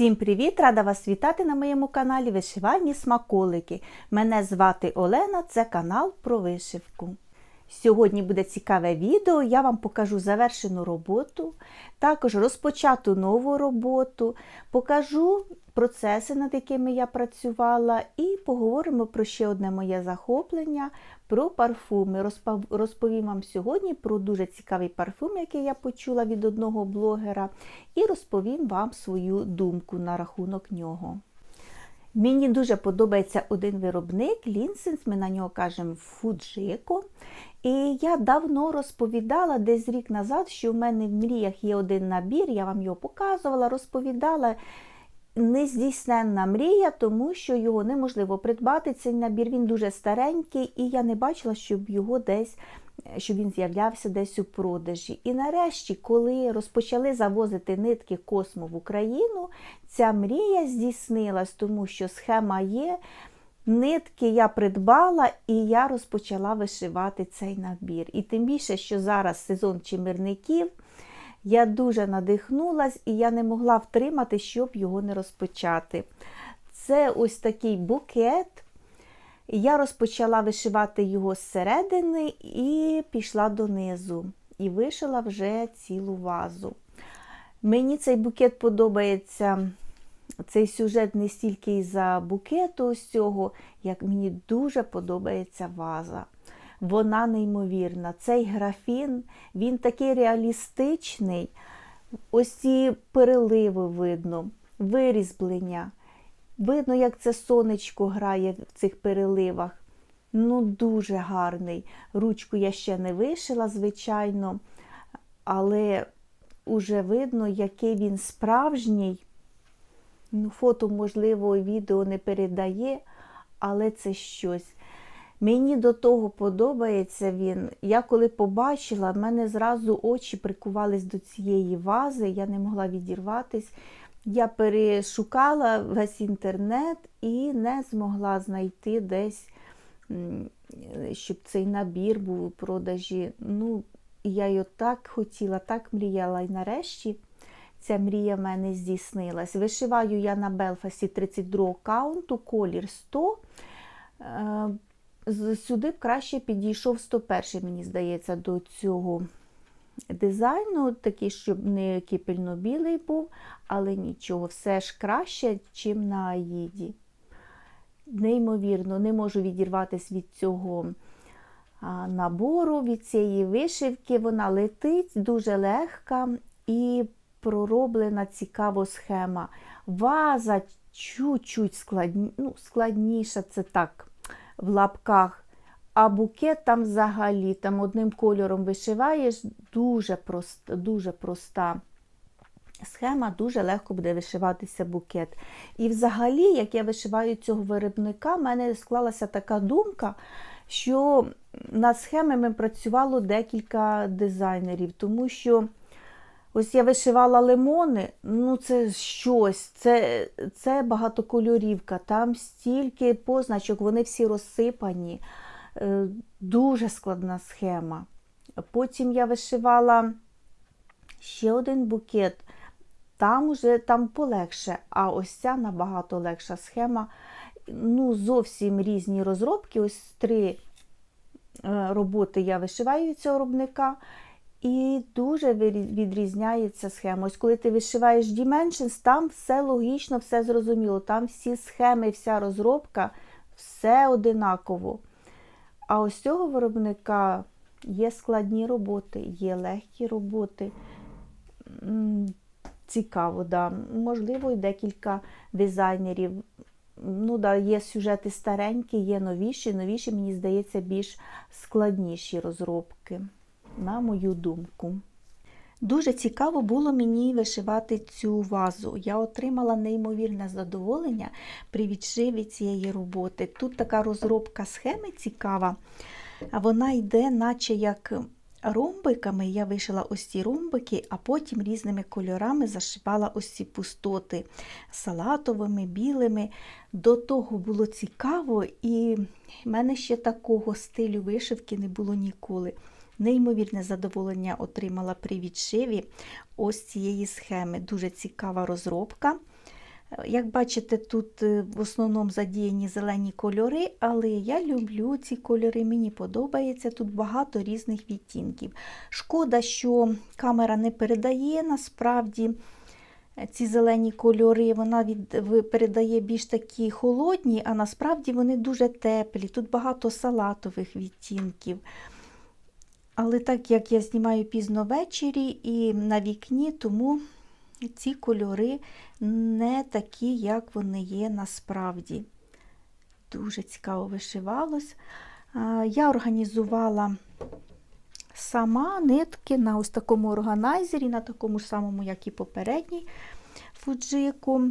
Всім привіт! Рада вас вітати на моєму каналі Вишивальні смаколики. Мене звати Олена, це канал про вишивку. Сьогодні буде цікаве відео, я вам покажу завершену роботу, також розпочату нову роботу, покажу процеси, над якими я працювала, і поговоримо про ще одне моє захоплення про парфуми. Розповім вам сьогодні про дуже цікавий парфум, який я почула від одного блогера, і розповім вам свою думку на рахунок нього. Мені дуже подобається один виробник Лінсенс, ми на нього кажемо Фуджико. І я давно розповідала десь рік назад, що в мене в мріях є один набір, я вам його показувала, розповідала. Нездійсненна мрія, тому що його неможливо придбати. Цей набір він дуже старенький, і я не бачила, щоб його десь, щоб він з'являвся десь у продажі. І нарешті, коли розпочали завозити нитки космо в Україну, ця мрія здійснилась, тому що схема є. Нитки я придбала і я розпочала вишивати цей набір. І тим більше, що зараз сезон чимирників, я дуже надихнулась і я не могла втримати, щоб його не розпочати. Це ось такий букет. Я розпочала вишивати його зсередини і пішла донизу. І вишила вже цілу вазу. Мені цей букет подобається. Цей сюжет не стільки із-за букету ось як мені дуже подобається ваза. Вона неймовірна. Цей графін, він такий реалістичний. Ось ці переливи видно, вирізблення. Видно, як це сонечко грає в цих переливах. Ну, дуже гарний. Ручку я ще не вишила, звичайно, але уже видно, який він справжній. Ну, Фото, можливо, відео не передає, але це щось. Мені до того подобається він. Я коли побачила, в мене зразу очі прикувались до цієї вази, я не могла відірватись. Я перешукала весь інтернет і не змогла знайти десь, щоб цей набір був у продажі. Ну, я його так хотіла, так мріяла. І нарешті ця мрія в мене здійснилась. Вишиваю я на Белфасі 32 каунту, колір 100. Сюди б краще підійшов 101, мені здається, до цього дизайну, такий, щоб не кипельно-білий був, але нічого, все ж краще, чим на Аїді. Неймовірно, не можу відірватися від цього набору, від цієї вишивки. Вона летить дуже легка і пророблена цікаво схема. Ваза чуть-чуть складні, ну, складніша, це так, в лапках. А букет там взагалі там одним кольором вишиваєш, дуже проста, дуже проста схема, дуже легко буде вишиватися букет. І взагалі, як я вишиваю цього виробника, в мене склалася така думка, що над схемами працювало декілька дизайнерів, тому що. Ось я вишивала лимони, ну це щось, це це багатокольорівка, там стільки позначок, вони всі розсипані, Е, дуже складна схема. Потім я вишивала ще один букет, там уже там полегше, а ось ця набагато легша схема. Ну, зовсім різні розробки. Ось три е, роботи я вишиваю від цього виробника. І дуже відрізняється схема. Ось коли ти вишиваєш Dimensions, там все логічно, все зрозуміло. Там всі схеми, вся розробка, все одинаково. А ось цього виробника є складні роботи, є легкі роботи. Цікаво, да. Можливо, і декілька дизайнерів. Ну, да, є сюжети старенькі, є новіші. Новіші, мені здається, більш складніші розробки, на мою думку. Дуже цікаво було мені вишивати цю вазу. Я отримала неймовірне задоволення при відшиві цієї роботи. Тут така розробка схеми цікава, вона йде, наче як ромбиками. Я вишила ось ці ромбики, а потім різними кольорами зашивала ось ці пустоти салатовими, білими. До того було цікаво, і в мене ще такого стилю вишивки не було ніколи. Неймовірне задоволення отримала при відшиві ось цієї схеми. Дуже цікава розробка. Як бачите, тут е, в основному задіяні зелені кольори, але я люблю ці кольори, мені подобається. Тут багато різних відтінків. Шкода, що камера не передає насправді е, ці зелені кольори, вона від, передає більш такі холодні, а насправді вони дуже теплі. Тут багато салатових відтінків. Але так як я знімаю пізно ввечері і на вікні, тому ці кольори не такі, як вони є насправді. Дуже цікаво вишивалось. Я організувала сама нитки на ось такому органайзері, на такому ж самому, як і попередній фуджику.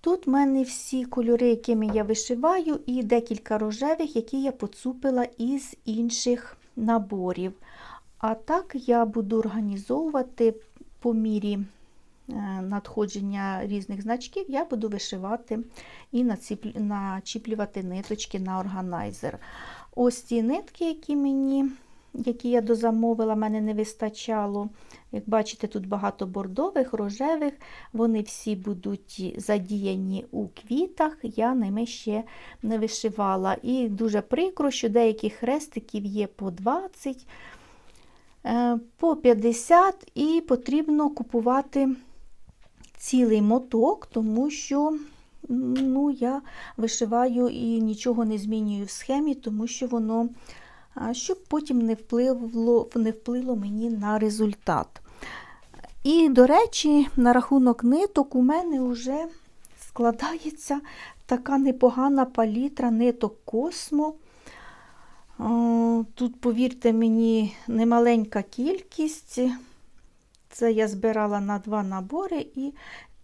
Тут в мене всі кольори, якими я вишиваю, і декілька рожевих, які я поцупила із інших наборів. А так я буду організовувати по мірі е, надходження різних значків, я буду вишивати і начіплювати ниточки на органайзер. Ось ці нитки, які мені, які я дозамовила, мене не вистачало. Як бачите, тут багато бордових, рожевих, вони всі будуть задіяні у квітах, я ними ще не вишивала. І дуже прикро, що деяких хрестиків є по 20, е, по 50, і потрібно купувати цілий моток, тому що ну, я вишиваю і нічого не змінюю в схемі, тому що воно, щоб потім не впливло, не вплило мені на результат. І, до речі, на рахунок ниток у мене вже складається така непогана палітра ниток Космо. Тут, повірте мені, немаленька кількість. Це я збирала на два набори, і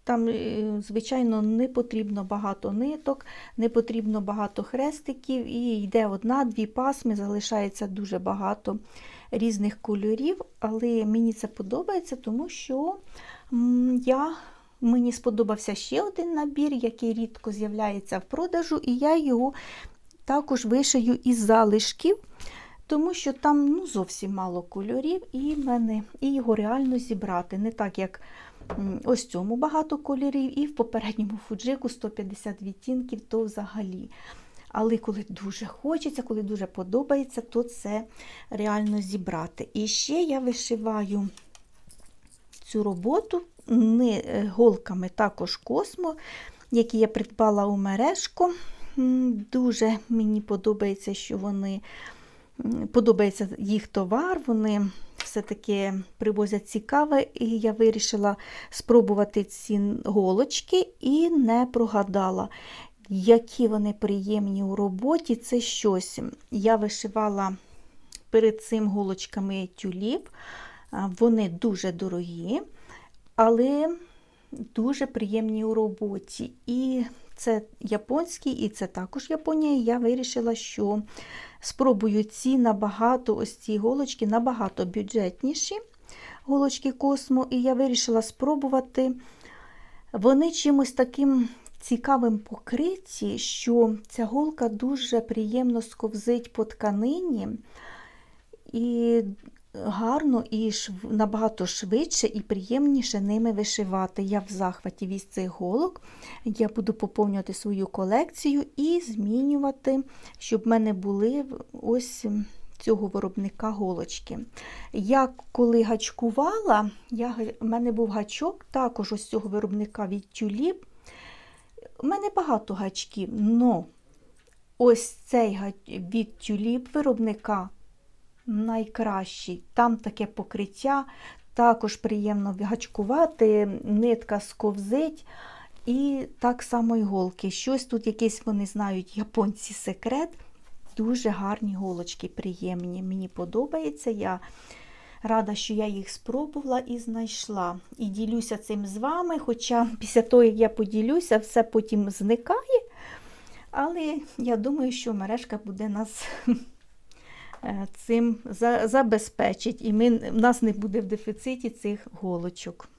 там, е, звичайно, не потрібно багато ниток, не потрібно багато хрестиків, і йде одна-дві пасми, залишається дуже багато різних кольорів, але мені це подобається, тому що я, мені сподобався ще один набір, який рідко з'являється в продажу, і я його також вишию із залишків. Тому що там ну, зовсім мало кольорів, і мене і його реально зібрати. Не так, як ось цьому багато кольорів, і в попередньому фуджику 150 відтінків, то взагалі. Але коли дуже хочеться, коли дуже подобається, то це реально зібрати. І ще я вишиваю цю роботу не е, голками також космо, які я придбала у мережку. Дуже мені подобається, що вони подобається їх товар, вони все-таки привозять цікаве, і я вирішила спробувати ці голочки і не прогадала. Які вони приємні у роботі, це щось. Я вишивала перед цим голочками тюліп. Вони дуже дорогі, але дуже приємні у роботі. І це японський, і це також Японія. Я вирішила, що спробую ці набагато, ось ці голочки набагато бюджетніші голочки Космо. І я вирішила спробувати. Вони чимось таким цікавим покриті, що ця голка дуже приємно сковзить по тканині. І гарно і шв- набагато швидше і приємніше ними вишивати. Я в захваті від цих голок. Я буду поповнювати свою колекцію і змінювати, щоб в мене були ось цього виробника голочки. Я коли гачкувала, я, в мене був гачок також ось цього виробника від тюліп. У мене багато гачків, але ось цей від тюліп виробника найкращий. Там таке покриття, також приємно гачкувати, нитка сковзить. І так само іголки. Щось тут якийсь вони знають, японці секрет. Дуже гарні голочки, приємні. Мені подобається. Я рада, що я їх спробувала і знайшла. І ділюся цим з вами. Хоча після того, як я поділюся, все потім зникає. Але я думаю, що мережка буде нас цим забезпечить, і ми, в нас не буде в дефіциті цих голочок.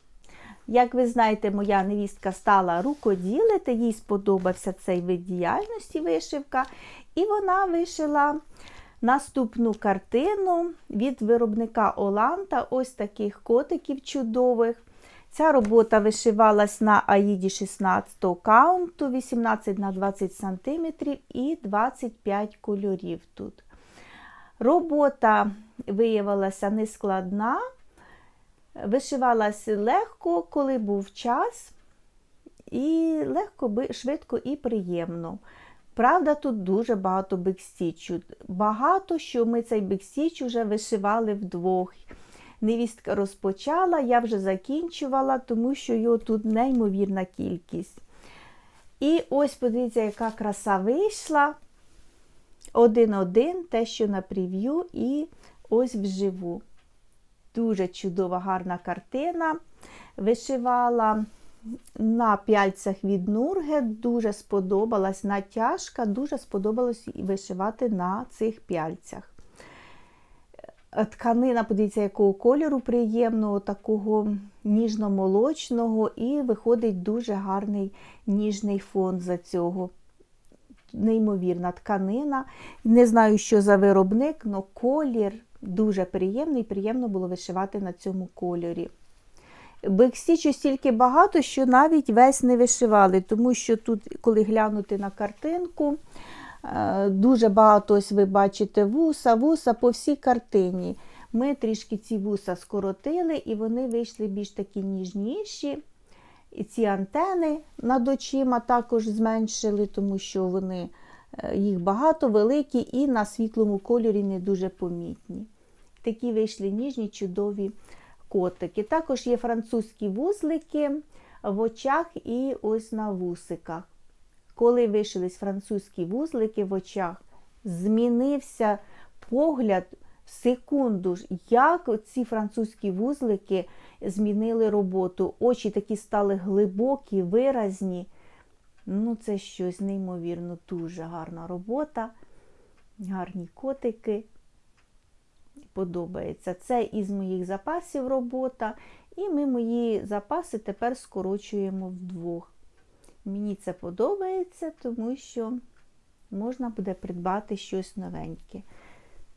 Як ви знаєте, моя невістка стала рукоділити, їй сподобався цей вид діяльності вишивка, і вона вишила наступну картину від виробника Оланта, ось таких котиків чудових. Ця робота вишивалась на аїді 16 каунту, 18 на 20 см і 25 кольорів тут. Робота виявилася нескладна, вишивалася легко, коли був час, і легко, швидко і приємно. Правда, тут дуже багато бекстічу. Багато що ми цей бекстіч вже вишивали вдвох. Невістка розпочала, я вже закінчувала, тому що його тут неймовірна кількість. І ось, подивіться, яка краса вийшла. Один-один, те, що на прев'ю, і ось вживу. Дуже чудова, гарна картина. Вишивала на пяльцях від Нурге, дуже сподобалась натяжка, дуже сподобалось вишивати на цих пяльцях. Тканина, подивіться, якого кольору приємного, такого ніжно-молочного, і виходить дуже гарний ніжний фон за цього. Неймовірна тканина. Не знаю, що за виробник, але колір дуже приємний, приємно було вишивати на цьому кольорі. Бекстічу стільки багато, що навіть весь не вишивали, тому що тут, коли глянути на картинку, е, дуже багато ось ви бачите вуса, вуса по всій картині. Ми трішки ці вуса скоротили, і вони вийшли більш такі ніжніші. І ці антени над очима також зменшили, тому що вони, е, їх багато, великі і на світлому кольорі не дуже помітні. Такі вийшли ніжні, чудові котики. Також є французькі вузлики в очах і ось на вусиках. Коли вишились французькі вузлики в очах, змінився погляд секунду, ж, як ці французькі вузлики змінили роботу. Очі такі стали глибокі, виразні. Ну, це щось неймовірно, дуже гарна робота, гарні котики подобається. Це із моїх запасів робота. І ми мої запаси тепер скорочуємо вдвох. Мені це подобається, тому що можна буде придбати щось новеньке.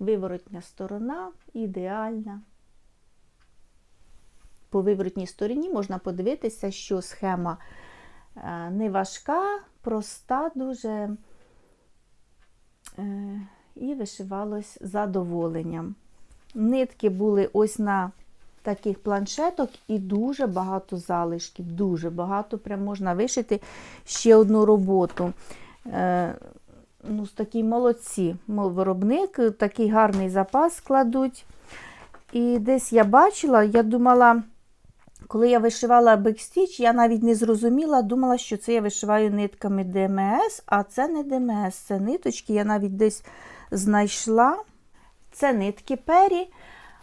Виворотня сторона ідеальна. По виворотній стороні можна подивитися, що схема е, не важка, проста, дуже е, і вишивалось задоволенням. Нитки були ось на таких планшеток і дуже багато залишків. Дуже багато. Прям можна вишити ще одну роботу. Ну, Такі молодці. Виробник, такий гарний запас складуть. І десь я бачила, я думала, коли я вишивала бекстіч, я навіть не зрозуміла, думала, що це я вишиваю нитками ДМС, а це не ДМС, це ниточки. Я навіть десь знайшла. Це нитки пері.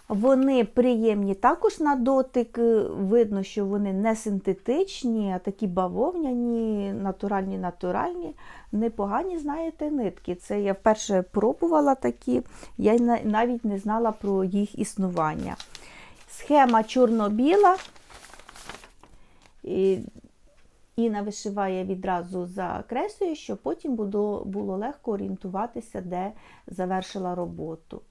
Вони приємні також на дотик. Видно, що вони не синтетичні, а такі бавовняні, натуральні, натуральні. Непогані, знаєте, нитки. Це я вперше пробувала такі, я навіть не знала про їх існування. Схема чорно-біла. Інна вишиває відразу за кресою, щоб потім було легко орієнтуватися, де завершила роботу.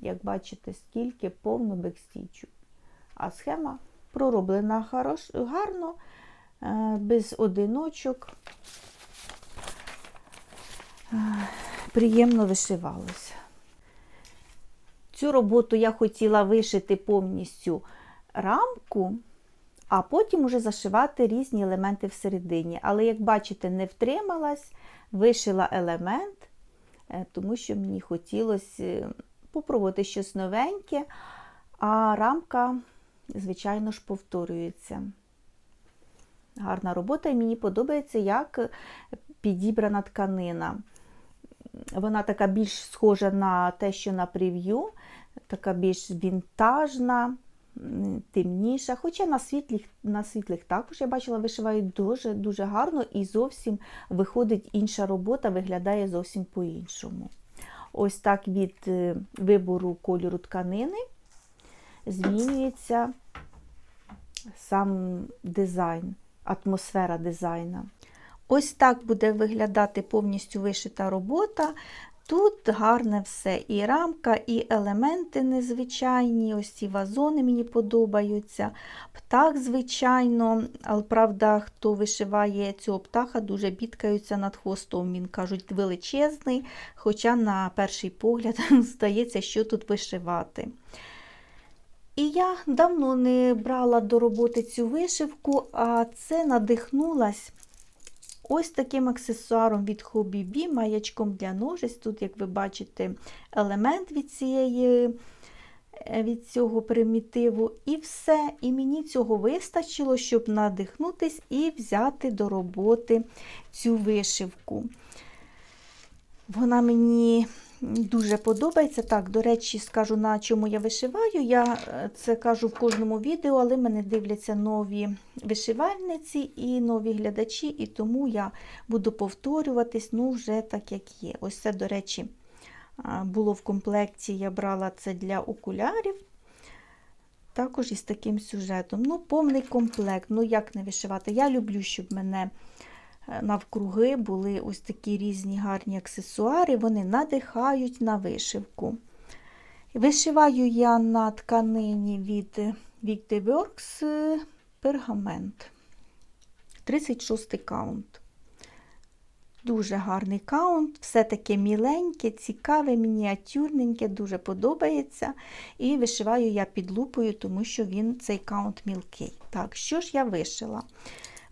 Як бачите, скільки повно бекстічу. А схема пророблена гарно, е, без одиночок. Е, приємно вишивалося. Цю роботу я хотіла вишити повністю рамку, а потім уже зашивати різні елементи всередині. Але, як бачите, не втрималась, вишила елемент, е, тому що мені хотілося попробувати щось новеньке, а рамка, звичайно ж, повторюється. Гарна робота, і мені подобається, як підібрана тканина. Вона така більш схожа на те, що на прев'ю, така більш вінтажна, темніша. Хоча на світлих на світлих також я бачила, вишивають дуже-дуже гарно і зовсім виходить інша робота, виглядає зовсім по-іншому. Ось так від е, вибору кольору тканини змінюється сам дизайн, атмосфера дизайна. Ось так буде виглядати повністю вишита робота. Тут гарне все. І рамка, і елементи незвичайні. Ось ці вазони мені подобаються. Птах, звичайно, але правда, хто вишиває цього птаха, дуже бідкаються над хвостом. Він кажуть, величезний, хоча на перший погляд здається, що тут вишивати. І я давно не брала до роботи цю вишивку, а це надихнулась ось таким аксесуаром від Hobby B, маячком для ножиць. Тут, як ви бачите, елемент від цієї. Від цього примітиву, і все. І мені цього вистачило, щоб надихнутись і взяти до роботи цю вишивку. Вона мені дуже подобається. Так, до речі, скажу, на чому я вишиваю. Я е, це кажу в кожному відео, але мене дивляться нові вишивальниці і нові глядачі, і тому я буду повторюватись, ну, вже так, як є. Ось це, до речі, було в комплекті, я брала це для окулярів. Також із таким сюжетом. Ну, повний комплект. Ну, як не вишивати? Я люблю, щоб мене навкруги були ось такі різні гарні аксесуари, вони надихають на вишивку. Вишиваю я на тканині від Victorworks пергамент. 36 каунт. Дуже гарний каунт, все таке міленьке, цікаве, мініатюрненьке, дуже подобається. І вишиваю я під лупою, тому що він цей каунт мілкий. Так, що ж я вишила?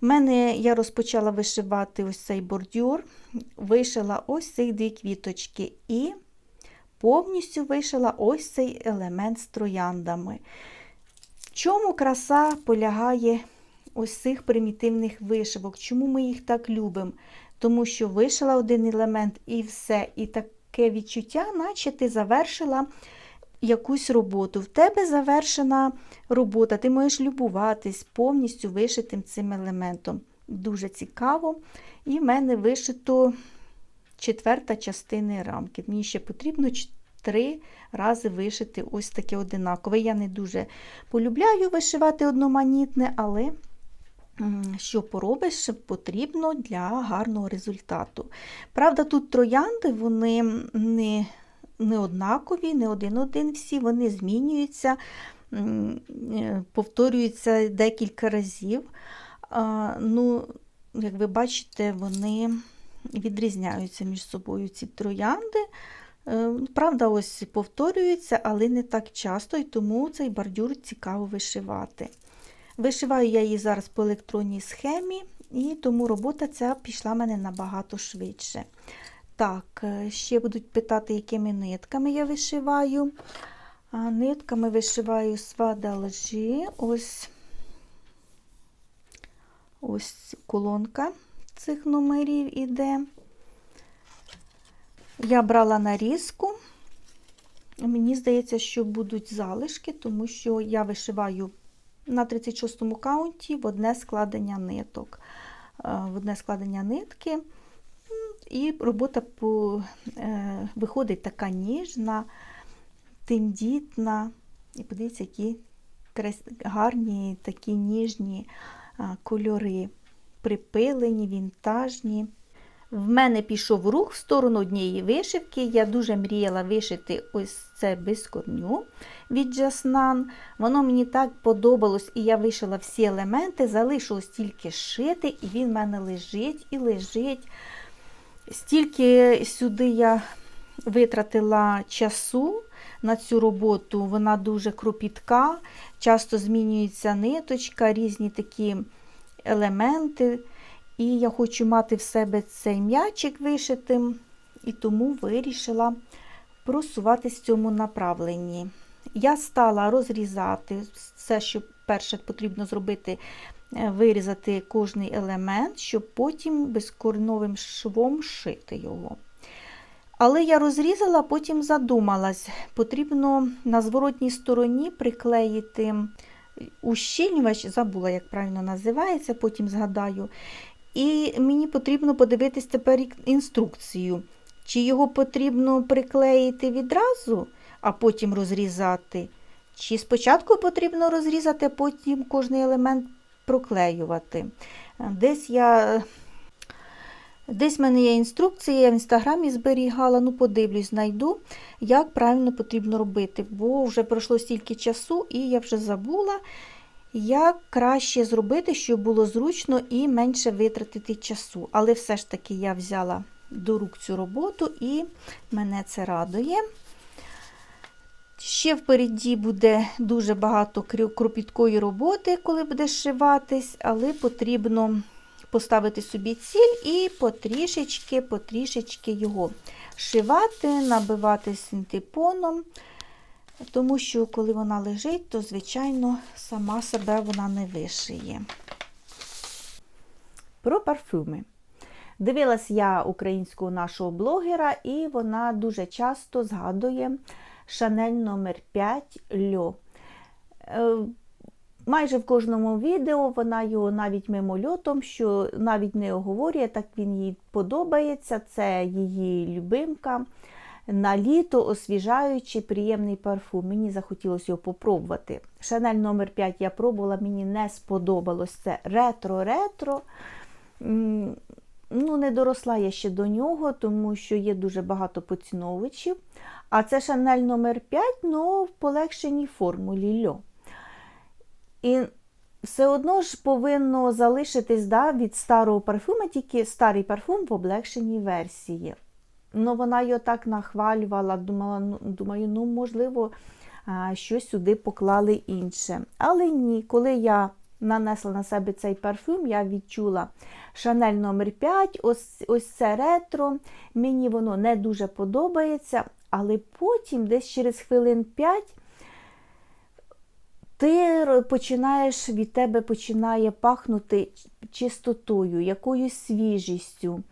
У мене я розпочала вишивати ось цей бордюр, вишила ось ці дві квіточки і повністю вишила ось цей елемент з трояндами. В чому краса полягає ось цих примітивних вишивок? Чому ми їх так любимо? Тому що вишила один елемент і все. І таке відчуття, наче ти завершила якусь роботу. В тебе завершена робота, ти можеш любуватись повністю вишитим цим елементом. Дуже цікаво. І в мене вишито четверта частина рамки. Мені ще потрібно три рази вишити ось таке одинакове. Я не дуже полюбляю вишивати одноманітне, але. Що поробиш, потрібно для гарного результату. Правда, тут троянди, вони не не однакові, не один-один всі, вони змінюються, е, повторюються декілька разів. Ну, Як ви бачите, вони відрізняються між собою ці троянди. Е, правда, ось повторюються, але не так часто, і тому цей бордюр цікаво вишивати. Вишиваю я її зараз по електронній схемі, і тому робота ця пішла мене набагато швидше. Так, е, ще будуть питати, якими нитками я вишиваю. А Нитками вишиваю свадалжі. Ось ось колонка цих номерів іде. Я брала нарізку. Мені здається, що будуть залишки, тому що я вишиваю на 36-му каунті в одне складення ниток. Е, в одне складення нитки. І робота по, е, виходить така ніжна, тендітна. І подивіться, які гарні такі ніжні а, кольори, припилені, вінтажні. В мене пішов рух в сторону однієї вишивки. Я дуже мріяла вишити ось це без корню від Джаснан. Воно мені так подобалось, і я вишила всі елементи, залишилось тільки шити, і він в мене лежить і лежить. Стільки сюди я витратила часу на цю роботу, вона дуже кропітка, часто змінюється ниточка, різні такі елементи. І я хочу мати в себе цей м'ячик вишитим, і тому вирішила просуватись в цьому направленні. Я стала розрізати все, що перше потрібно зробити вирізати кожний елемент, щоб потім безкорновим швом шити його. Але я розрізала, потім задумалась, потрібно на зворотній стороні приклеїти ущільнювач, забула, як правильно називається, потім згадаю. І мені потрібно подивитись тепер інструкцію. Чи його потрібно приклеїти відразу, а потім розрізати. Чи спочатку потрібно розрізати, а потім кожний елемент проклеювати. Десь я Десь в мене є інструкція, я в інстаграмі зберігала, ну подивлюсь, знайду, як правильно потрібно робити, бо вже пройшло стільки часу, і я вже забула, як краще зробити, щоб було зручно і менше витратити часу. Але все ж таки я взяла до рук цю роботу і мене це радує. Ще впереді буде дуже багато кропіткої роботи, коли буде шиватись, але потрібно поставити собі ціль і потрішечки, потрішечки його шивати, набивати синтепоном, тому що коли вона лежить, то, звичайно, сама себе вона не вишиє. Про парфюми. Дивилась я українського нашого блогера, і вона дуже часто згадує Шанель номер 5 Льо. Е, Майже в кожному відео вона його навіть мимольотом, що навіть не оговорює, так він їй подобається. Це її любимка. На літо освіжаючий, приємний парфум. Мені захотілося його попробувати. Шанель номер 5 я пробувала, мені не сподобалось. Це ретро-ретро. Ну, Не доросла я ще до нього, тому що є дуже багато поціновувачів. А це Шанель номер 5 ну, в полегшеній формулі льо. І все одно ж повинно залишитись да, від старого парфума, тільки старий парфум в облегшеній версії. Ну, Вона його так нахвалювала, думала, ну, думаю, ну, можливо, щось сюди поклали інше. Але ні, коли я нанесла на себе цей парфюм, я відчула Шанель номер 5 ось, ось це ретро. Мені воно не дуже подобається, але потім, десь через хвилин 5, ти починаєш, від тебе починає пахнути чистотою, якоюсь свіжістю.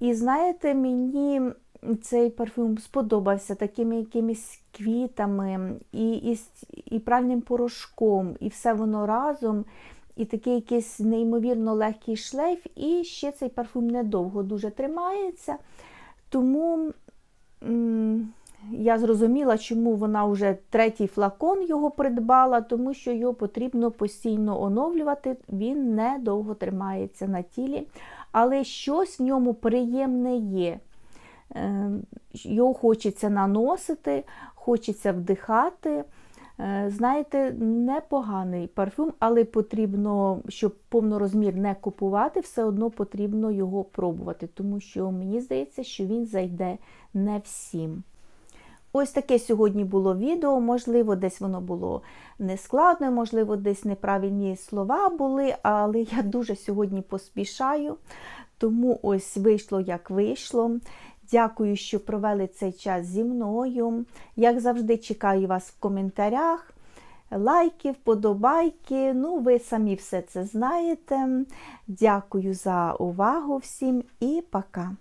І знаєте, мені цей парфюм сподобався такими якимись квітами, і, і, і пральним порошком, і все воно разом. І такий якийсь неймовірно легкий шлейф, і ще цей парфум недовго дуже тримається. Тому я зрозуміла, чому вона вже третій флакон його придбала, тому що його потрібно постійно оновлювати, він недовго тримається на тілі, але щось в ньому приємне є. Е, його хочеться наносити, хочеться вдихати. Е, знаєте, непоганий парфюм, але потрібно, щоб повнорозмір не купувати, все одно потрібно його пробувати, тому що мені здається, що він зайде не всім. Ось таке сьогодні було відео, можливо, десь воно було нескладне, можливо, десь неправильні слова були, але я дуже сьогодні поспішаю, тому ось вийшло, як вийшло. Дякую, що провели цей час зі мною. Як завжди, чекаю вас в коментарях. Лайки, вподобайки, ну, ви самі все це знаєте. Дякую за увагу всім і пока!